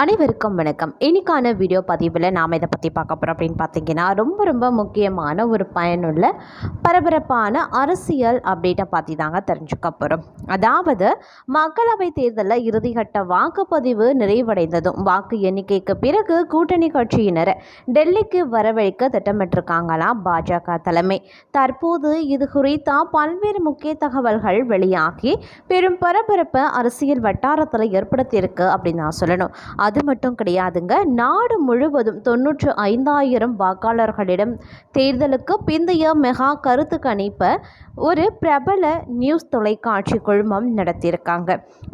அனைவருக்கும் வணக்கம். இன்னைக்கான வீடியோ பதிவில் நாம் இதை பற்றி பார்க்க போகிறோம் அப்படின்னு பார்த்தீங்கன்னா ரொம்ப ரொம்ப முக்கியமான ஒரு பயனுள்ள பரபரப்பான அரசியல் அப்டேட்டை பற்றி தாங்க தெரிஞ்சுக்க போகிறோம் அதாவது மக்களவை தேர்தலில் இறுதிக்கட்ட வாக்குப்பதிவு நிறைவடைந்ததும் வாக்கு எண்ணிக்கைக்கு பிறகு கூட்டணி கட்சியினர் டெல்லிக்கு வரவழைக்க திட்டமிட்டிருக்காங்களாம் பாஜக தலைமை. தற்போது இது குறித்த பல்வேறு முக்கிய தகவல்கள் வெளியாகி பெரும் பரபரப்பை அரசியல் வட்டாரத்தில் ஏற்படுத்தியிருக்கு அப்படின்னு நான் சொல்லணும். அது மட்டும் கிடையாதுங்க. நாடு முழுவதும் தொண்ணூற்று ஐந்தாயிரம் வாக்காளர்களிடம் தேர்தலுக்கு பிந்தைய மெகா கருத்து கணிப்பை ஒரு பிரபல நியூஸ் தொலைக்காட்சி குழுமம் நடத்தியிருக்காங்க.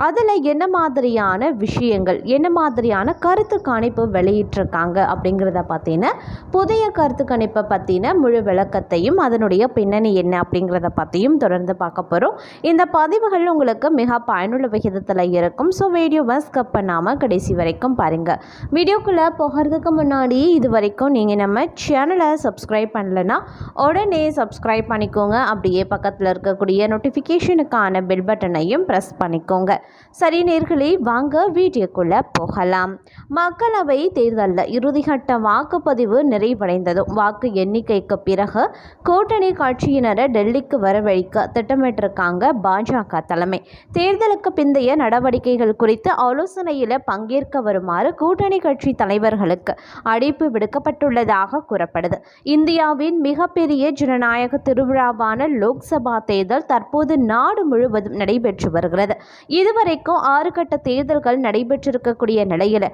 அதில் என்ன மாதிரியான விஷயங்கள் என்ன மாதிரியான கருத்து கணிப்பு வெளியிட்டிருக்காங்க அப்படிங்கிறத பார்த்தீங்கன்னா புதிய கருத்து கணிப்பை பற்றின முழு விளக்கத்தையும் அதனுடைய பின்னணி என்ன அப்படிங்கிறத பற்றியும் தொடர்ந்து பார்க்க போகிறோம் இந்த பதிவுகள் உங்களுக்கு மிக பயனுள்ள விகிதத்தில் இருக்கும். ஸோ வீடியோவை ஸ்கப் பண்ணாமல் கடைசி வரைக்கும் வரைக்கும் பாருங்கள் வீடியோக்குள்ளே போகிறதுக்கு முன்னாடி இது வரைக்கும் நீங்கள் நம்ம சேனலை சப்ஸ்கிரைப் பண்ணலைன்னா உடனே சப்ஸ்கிரைப் பண்ணிக்கோங்க. அப்படியே பக்கத்தில் இருக்கக்கூடிய நோட்டிஃபிகேஷனுக்கான பெல் பட்டனையும் ப்ரெஸ் பண்ணிக்கோங்க. சரி நேர்களே வாங்க வீடியோக்குள்ளே போகலாம். மக்களவை தேர்தலில் இறுதிகட்ட வாக்குப்பதிவு நிறைவடைந்ததும் வாக்கு எண்ணிக்கைக்கு பிறகு கூட்டணி கட்சியினரை டெல்லிக்கு வரவழைக்க திட்டமிட்டிருக்காங்க பாஜக தலைமை. தேர்தலுக்கு பிந்தைய நடவடிக்கைகள் குறித்து ஆலோசனையில் பங்கேற்க வருமாறு கூட்டணி கட்சி தலைவர்களுக்கு அழைப்பு விடுக்கப்பட்டுள்ளதாக கூறப்படுது. இந்தியாவின் மிகப்பெரிய ஜனநாயக திருவிழாவான லோக்சபா தேர்தல் தற்போது நாடு முழுவதும் நடைபெற்று வருகிறது. இதுவரைக்கும் ஆறு கட்ட தேர்தல்கள் நடைபெற்றிருக்கக்கூடிய நிலையில்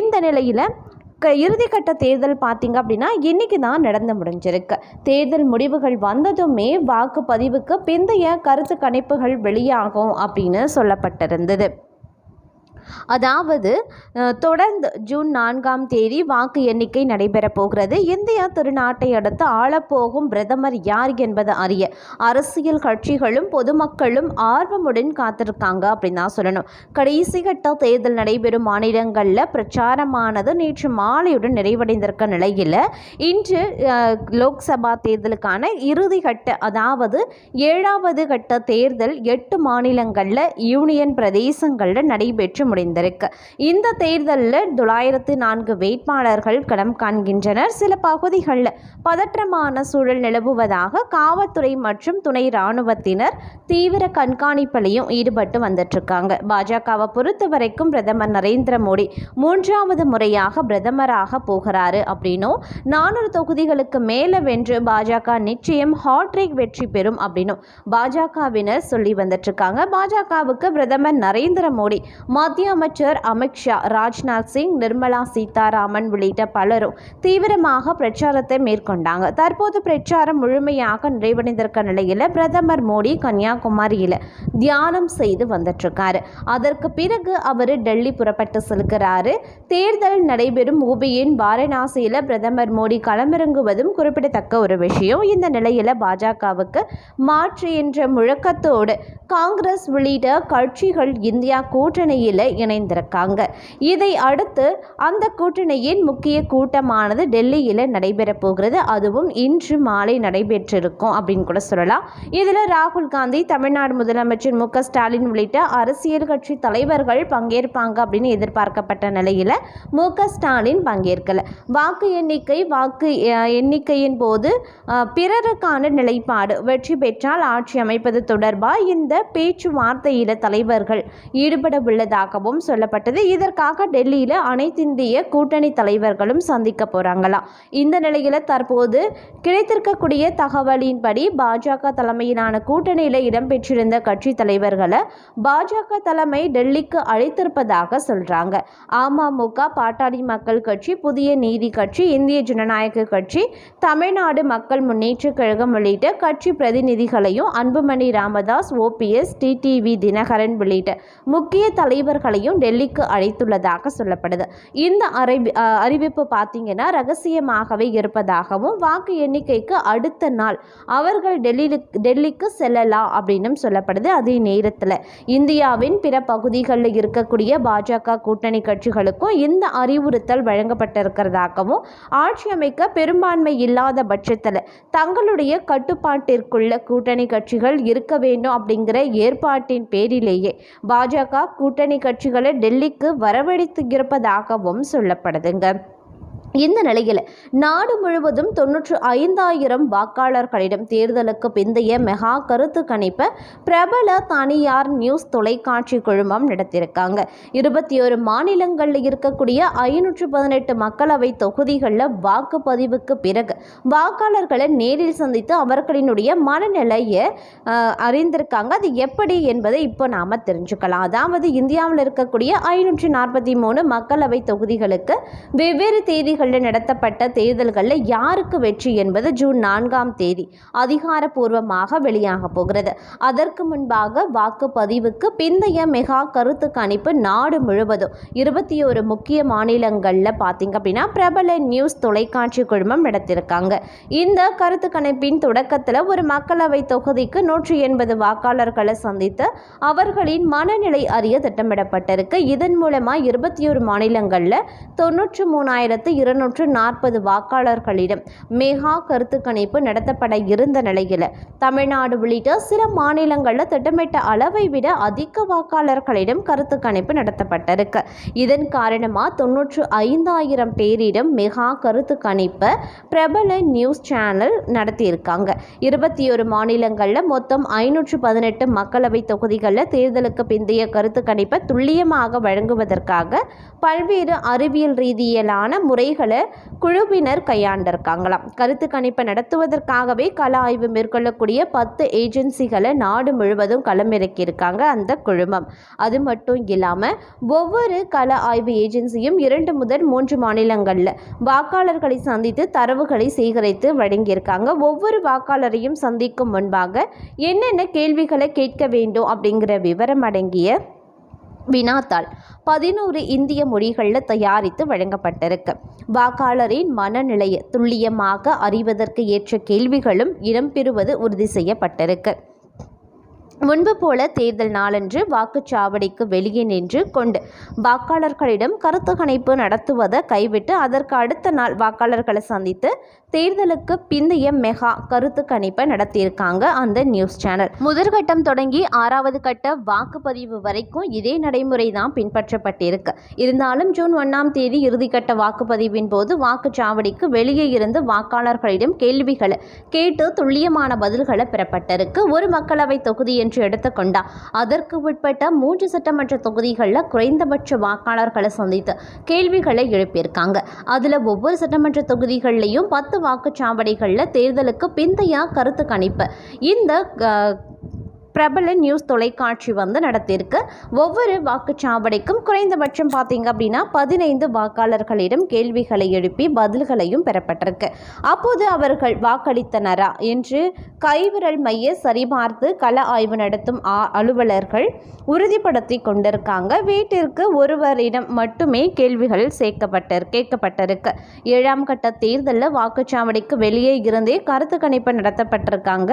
இந்த நிலையில் க இறுதிக்கட்ட தேர்தல் பார்த்தீங்க அப்படின்னா இன்றைக்கி தான் நடந்து முடிஞ்சிருக்கு. தேர்தல் முடிவுகள் வந்ததுமே வாக்குப்பதிவுக்கு பிந்தைய கருத்து கணிப்புகள் வெளியாகும் அப்படின்னு சொல்லப்பட்டிருந்தது. அதாவது தொடர்ந்து ஜூன் நான்காம் தேதி வாக்கு எண்ணிக்கை நடைபெறப் போகிறது. இந்தியா திருநாட்டை அடுத்து ஆளப்போகும் பிரதமர் யார் என்பதை அறிய அரசியல் கட்சிகளும் பொதுமக்களும் ஆர்வமுடன் காத்திருக்காங்க அப்படின்னு தான் சொல்லணும். கடைசி கட்ட தேர்தல் நடைபெறும் மாநிலங்களில் பிரச்சாரமானது நேற்று மாலையுடன் நிறைவடைந்திருக்க நிலையில் இன்று லோக்சபா தேர்தலுக்கான இறுதி கட்ட அதாவது ஏழாவது கட்ட தேர்தல் எட்டு மாநிலங்களில் யூனியன் பிரதேசங்களில் நடைபெற்று முடிந்திருக்கு. இந்த தேர்தலில் தொள்ளாயிரத்து நான்கு வேட்பாளர்கள் களம் காண்கின்றனர். சில பகுதிகளில் பதற்றமான சூழல் நிலவுவதாக காவல்துறை மற்றும் துணை இராணுவத்தினர் தீவிர கண்காணிப்பிலையும் ஈடுபட்டு வந்துட்டுருக்காங்க. பாஜகவை பொறுத்த வரைக்கும் பிரதமர் நரேந்திர மோடி மூன்றாவது முறையாக பிரதமராக போகிறாரு அப்படின்னும் நானூறு தொகுதிகளுக்கு மேலே வென்று பாஜக நிச்சயம் ஹாட்ரிக் வெற்றி பெறும் அப்படின்னும் பாஜகவினர் சொல்லி வந்துட்டு இருக்காங்க பாஜகவுக்கு பிரதமர் நரேந்திர மோடி மத்திய அமைச்சர் அமித்ஷா ராஜ்நாத் சிங் நிர்மலா சீதாராமன் உள்ளிட்ட பலரும் தீவிரமாக பிரச்சாரத்தை மேற்கொண்டாங்க. தற்போது பிரச்சாரம் முழுமையாக நிறைவடைந்திருக்க நிலையில் பிரதமர் மோடி கன்னியாகுமரியில் தியானம் செய்து வந்துட்டு அதற்கு பிறகு அவர் டெல்லி புறப்பட்டு செல்கிறாரு. தேர்தல் நடைபெறும் உபியின் வாரணாசியில் பிரதமர் மோடி களமிறங்குவதும் குறிப்பிடத்தக்க ஒரு விஷயம். இந்த நிலையில் பாஜகவுக்கு மாற்று என்ற முழக்கத்தோடு காங்கிரஸ் உள்ளிட்ட கட்சிகள் இந்தியா கூட்டணியில் இணைந்திருக்காங்க. இதை அடுத்து அந்த கூட்டணியின் முக்கிய கூட்டமானது டெல்லியில் நடைபெறப் போகிறது? அதுவும் இன்று மாலை நடைபெற்றிருக்கும் அப்படின்னு கூட சொல்லலாம். இதில் ராகுல் காந்தி தமிழ்நாடு முதலமைச்சர் மு ஸ்டாலின் உள்ளிட்ட அரசியல் கட்சி தலைவர்கள் பங்கேற்பாங்க அப்படின்னு எதிர்பார்க்கப்பட்ட நிலையில் மு ஸ்டாலின் பங்கேற்கல. வாக்கு எண்ணிக்கை வாக்கு எண்ணிக்கையின் போது பிறருக்கான நிலைப்பாடு வெற்றி பெற்றால் ஆட்சி அமைப்பது தொடர்பாக இந்த பேச்சுவார்த்தையில் தலைவர்கள் ஈடுபட உள்ளதாகவும் சொல்லப்பட்டது. இதற்காக டெல்லியில் அனைத்திந்திய கூட்டணி தலைவர்களும் சந்திக்க போகிறாங்களாம் இந்த நிலையில் தற்போது கிடைத்திருக்கக்கூடிய தகவலின்படி பாஜக தலைமையிலான கூட்டணியில் இடம்பெற்றிருந்த கட்சி தலைவர்களை பாஜக தலைமை டெல்லிக்கு அழைத்திருப்பதாக சொல்கிறாங்க அமமுக பாட்டாளி மக்கள் கட்சி புதிய நீதி கட்சி இந்திய ஜனநாயக கட்சி தமிழ்நாடு மக்கள் முன்னேற்ற கழகம் உள்ளிட்ட கட்சி பிரதிநிதிகளையும் அன்புமணி ராமதாஸ் ஓபிஎஸ் டிடிவி தினகரன் உள்ளிட்ட முக்கிய தலைவர்கள் தலைவர்களையும் டெல்லிக்கு அழைத்துள்ளதாக சொல்லப்படுது. இந்த அறிவி அறிவிப்பு பார்த்தீங்கன்னா ரகசியமாகவே இருப்பதாகவும் வாக்கு எண்ணிக்கைக்கு அடுத்த நாள் அவர்கள் டெல்லியில டெல்லிக்கு செல்லலாம் அப்படின்னும் சொல்லப்படுது. அதே நேரத்தில் இந்தியாவின் பிற பகுதிகளில் இருக்கக்கூடிய பாஜக கூட்டணி கட்சிகளுக்கும் இந்த அறிவுறுத்தல் வழங்கப்பட்டிருக்கிறதாகவும் ஆட்சி அமைக்க பெரும்பான்மை இல்லாத பட்சத்தில் தங்களுடைய கட்டுப்பாட்டிற்குள்ள கூட்டணி கட்சிகள் இருக்க வேண்டும் அப்படிங்கிற ஏற்பாட்டின் பேரிலேயே பாஜக கூட்டணி கட்சி கட்சிகளை டெல்லிக்கு வரவழைத்து இருப்பதாகவும் சொல்லப்படுதுங்க. இந்த நிலையில் நாடு முழுவதும் தொன்னூற்று ஐந்தாயிரம் வாக்காளர்களிடம் தேர்தலுக்கு பிந்தைய மெகா கருத்து கணிப்பை பிரபல தனியார் நியூஸ் தொலைக்காட்சி குழுமம் நடத்தியிருக்காங்க. இருபத்தி ஒரு மாநிலங்களில் இருக்கக்கூடிய ஐநூற்று பதினெட்டு மக்களவை தொகுதிகளில் வாக்குப்பதிவுக்கு பிறகு வாக்காளர்களை நேரில் சந்தித்து அவர்களினுடைய மனநிலையை அறிந்திருக்காங்க. அது எப்படி என்பதை இப்போ நாம் தெரிஞ்சுக்கலாம். அதாவது இந்தியாவில் இருக்கக்கூடிய ஐநூற்றி நாற்பத்தி மூணு மக்களவை தொகுதிகளுக்கு வெவ்வேறு தேதிகளில் நடத்தப்பட்ட தேர்தல்களில் யாருக்கு வெற்றி என்பது ஜூன் நான்காம் தேதி அதிகாரப்பூர்வமாக வெளியாக போகிறது. அதற்கு முன்பாக வாக்குப்பதிவுக்கு பிந்தைய மெகா கருத்து கணிப்பு நாடு முழுவதும் இருபத்தி ஒரு முக்கிய மாநிலங்களில் பார்த்தீங்க அப்படின்னா பிரபல நியூஸ் தொலைக்காட்சி குழுமம் நடத்தியிருக்காங்க இந்த கருத்து கணிப்பின் தொடக்கத்தில் ஒரு மக்களவை தொகுதிக்கு நூற்றி எண்பது வாக்காளர்களை சந்தித்து அவர்களின் மனநிலை அறிய திட்டமிடப்பட்டிருக்கு. இதன் மூலமாக இருபத்தி ஒரு மாநிலங்களில் தொன்னூற்று மூணாயிரத்து இருநூற்று நாற்பது வாக்காளர்களிடம் மெகா கருத்து கணிப்பு நடத்தப்பட இருந்த நிலையில் தமிழ்நாடு உள்ளிட்ட சில மாநிலங்களில் திட்டமிட்ட அளவை விட அதிக வாக்காளர்களிடம் கருத்து கணிப்பு நடத்தப்பட்டிருக்கு. இதன் காரணமாக தொன்னூற்று ஐந்தாயிரம் பேரிடம் மெகா கருத்து கணிப்பை பிரபல நியூஸ் சேனல் நடத்தியிருக்காங்க. இருபத்தி ஒரு மாநிலங்களில் மொத்தம் ஐநூற்று பதினெட்டு மக்களவை தொகுதிகளில் தேர்தலுக்கு பிந்தைய கருத்து கணிப்பை துல்லியமாக வழங்குவதற்காக பல்வேறு அறிவியல் ரீதியிலான முறைகள் குழுவினர் கையாண்டிருக்காங்களாம். கருத்து கணிப்பை நடத்துவதற்காகவே கள ஆய்வு மேற்கொள்ளக்கூடிய பத்து ஏஜென்சிகளை நாடு முழுவதும் களமிறக்கியிருக்காங்க அந்த குழுமம். அது மட்டும் இல்லாமல் ஒவ்வொரு கள ஆய்வு ஏஜென்சியும் இரண்டு முதல் மூன்று மாநிலங்களில் வாக்காளர்களை சந்தித்து தரவுகளை சேகரித்து வழங்கியிருக்காங்க. ஒவ்வொரு வாக்காளரையும் சந்திக்கும் முன்பாக என்னென்ன கேள்விகளை கேட்க வேண்டும் அப்படிங்கிற விவரம் அடங்கிய வினாத்தாள். பதினோரு இந்திய மொழிகளில் தயாரித்து வழங்கப்பட்டிருக்கு. வாக்காளரின் மனநிலையை துல்லியமாக அறிவதற்கு ஏற்ற கேள்விகளும் இடம்பெறுவது உறுதி செய்யப்பட்டிருக்கு. முன்பு போல தேர்தல் நாளன்று வாக்குச்சாவடிக்கு வெளியே நின்று கொண்டு வாக்காளர்களிடம் கருத்து கணிப்பு நடத்துவதை கைவிட்டு அதற்கு அடுத்த நாள் வாக்காளர்களை சந்தித்து தேர்தலுக்கு பிந்தைய மெகா கருத்து கணிப்பை நடத்தியிருக்காங்க அந்த நியூஸ் சேனல். முதற்கட்டம் தொடங்கி ஆறாவது கட்ட வாக்குப்பதிவு வரைக்கும் இதே நடைமுறை தான் பின்பற்றப்பட்டிருக்கு. இருந்தாலும் ஜூன் ஒன்றாம் தேதி இறுதிக்கட்ட வாக்குப்பதிவின் போது வாக்குச்சாவடிக்கு வெளியே இருந்து வாக்காளர்களிடம் கேள்விகளை கேட்டு துல்லியமான பதில்களை பெறப்பட்டிருக்கு. ஒரு மக்களவை தொகுதி என்று எடுத்துக்கொண்டா அதற்கு உட்பட்ட மூன்று சட்டமன்ற தொகுதிகளில் குறைந்தபட்ச வாக்காளர்களை சந்தித்து கேள்விகளை எழுப்பியிருக்காங்க. அதில் ஒவ்வொரு சட்டமன்ற தொகுதிகள்லையும் பத்து வாக்குச்சாவடிகளில் தேர்தலுக்கு பிந்தைய கருத்து கணிப்பு. இந்த பிரபல நியூஸ் தொலைக்காட்சி வந்து நடத்தியிருக்கு. ஒவ்வொரு வாக்குச்சாவடிக்கும் குறைந்தபட்சம் பார்த்தீங்க அப்படின்னா பதினைந்து வாக்காளர்களிடம் கேள்விகளை எழுப்பி பதில்களையும் பெறப்பட்டிருக்கு. அப்போது அவர்கள் வாக்களித்தனரா என்று கைவிரல் மைய சரிபார்த்து கள ஆய்வு நடத்தும் அலுவலர்கள் உறுதிப்படுத்தி கொண்டிருக்காங்க. வீட்டிற்கு ஒருவரிடம் மட்டுமே கேள்விகள் சேர்க்கப்பட்டு கேட்கப்பட்டிருக்கு. ஏழாம் கட்ட தேர்தலில் வாக்குச்சாவடிக்கு வெளியே இருந்தே கருத்து கணிப்பு நடத்தப்பட்டிருக்காங்க.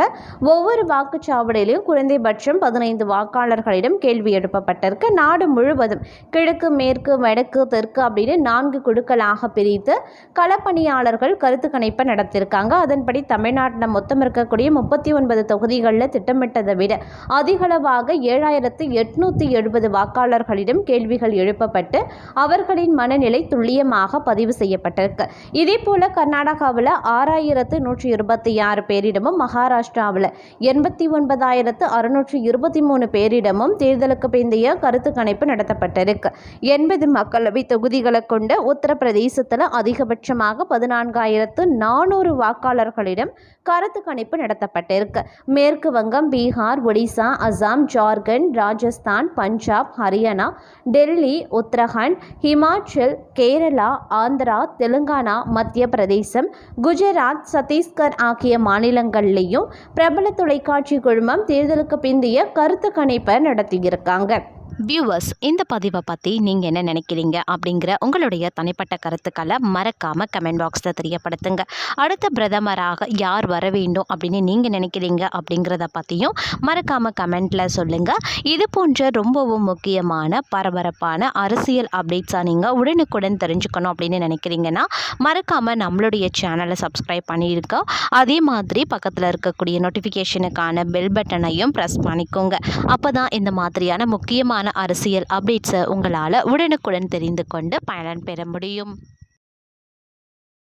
ஒவ்வொரு வாக்குச்சாவடியிலும் குறைந்தபட்சம் பதினைந்து வாக்காளர்களிடம் கேள்வி எழுப்பப்பட்டிருக்கு. நாடு முழுவதும் கிழக்கு மேற்கு வடக்கு தெற்கு அப்படின்னு நான்கு குழுக்களாக பிரித்து களப்பணியாளர்கள் கருத்து கணிப்பை நடத்தியிருக்காங்க. அதன்படி தமிழ்நாட்டில் மொத்தம் இருக்கக்கூடிய முப்பத்தி ஒன்பது தொகுதிகளில் திட்டமிட்டதை விட அதிகளவாக ஏழாயிரத்து எட்நூற்றி எழுபது வாக்காளர்களிடம் கேள்விகள் எழுப்பப்பட்டு அவர்களின் மனநிலை துல்லியமாக பதிவு செய்யப்பட்டிருக்கு. இதே போல கர்நாடகாவில் ஆறாயிரத்து நூற்றி இருபத்தி ஆறு பேரிடமும் மகாராஷ்டிராவில் எண்பத்தி ஒன்பதாயிரத்து அறுநூற்றி இருபத்தி மூணு பேரிடமும் தேர்தலுக்கு பிந்தைய கருத்து கணிப்பு நடத்தப்பட்டிருக்கு. எண்பது மக்களவை தொகுதிகளை கொண்ட உத்தரப்பிரதேசத்தில் அதிகபட்சமாக பதினான்காயிரத்து நானூறு வாக்காளர்களிடம் கருத்து கணிப்பு நடத்தப்பட்டிருக்கு. மேற்கு வங்கம் பீகார் ஒடிசா அசாம் ஜார்க்கண்ட் ராஜஸ்தான் பஞ்சாப் ஹரியானா டெல்லி உத்தரகாண்ட் ஹிமாச்சல் கேரளா ஆந்திரா தெலுங்கானா மத்திய பிரதேசம் குஜராத் சத்தீஸ்கர் ஆகிய மாநிலங்களிலேயும் பிரபல தொலைக்காட்சி குழுமம் தேர்தலுக்கு பிந்தைய கருத்து கணிப்பை நடத்தியிருக்காங்க. வியூவர்ஸ் இந்த பதிவை பற்றி நீங்கள் என்ன நினைக்கிறீங்க அப்படிங்கிற உங்களுடைய தனிப்பட்ட கருத்துக்களை மறக்காமல் கமெண்ட் பாக்ஸில் தெரியப்படுத்துங்க. அடுத்த பிரதமராக யார் வர வேண்டும் அப்படின்னு நீங்கள் நினைக்கிறீங்க அப்படிங்கிறத பற்றியும் மறக்காமல் கமெண்ட்டில் சொல்லுங்கள் இது போன்ற ரொம்பவும் முக்கியமான பரபரப்பான அரசியல் அப்டேட்ஸாக நீங்கள் உடனுக்குடன் தெரிஞ்சுக்கணும் அப்படின்னு நினைக்கிறீங்கன்னா மறக்காமல் நம்மளுடைய சேனலை சப்ஸ்கிரைப் பண்ணியிருக்கோம் அதே மாதிரி பக்கத்தில் இருக்கக்கூடிய நோட்டிஃபிகேஷனுக்கான பெல் பட்டனையும் ப்ரெஸ் பண்ணிக்கோங்க. அப்போ தான் இந்த மாதிரியான முக்கியமான அரசியல் அப்டேட்ஸை உங்களால் உடனுக்குடன் தெரிந்து கொண்டு பயன் பெற முடியும்.